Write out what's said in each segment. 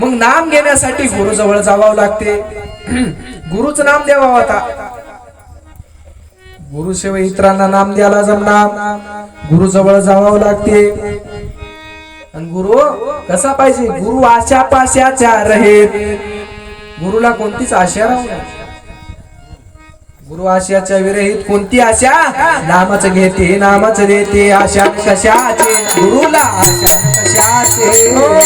मग नाम घेण्यासाठी गुरुजवळ जावं लागते. गुरुच नाम द्यावा होता गुरुशिवाय इतरांना नाम द्यायला जमणार. गुरुजवळ जावं लागते. आणि गुरु कसा पाहिजे? गुरु आशा पाशाच्या रहेत. गुरुला कोणतीच आशा राहू गुरु आशयाच्या विरहित कोणती आशा? नामच घेते नामच देते आशा कशाचे? गुरुला आशा कशाचे?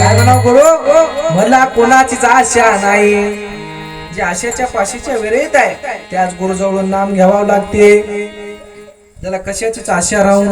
काय म्हणाव गुरु? मला कोणाचीच आशा नाही. जे आशेच्या पाशीच्या विरहित आहे त्याच गुरुजवळून नाम घ्यावं लागते. त्याला कशाचीच आशा राहून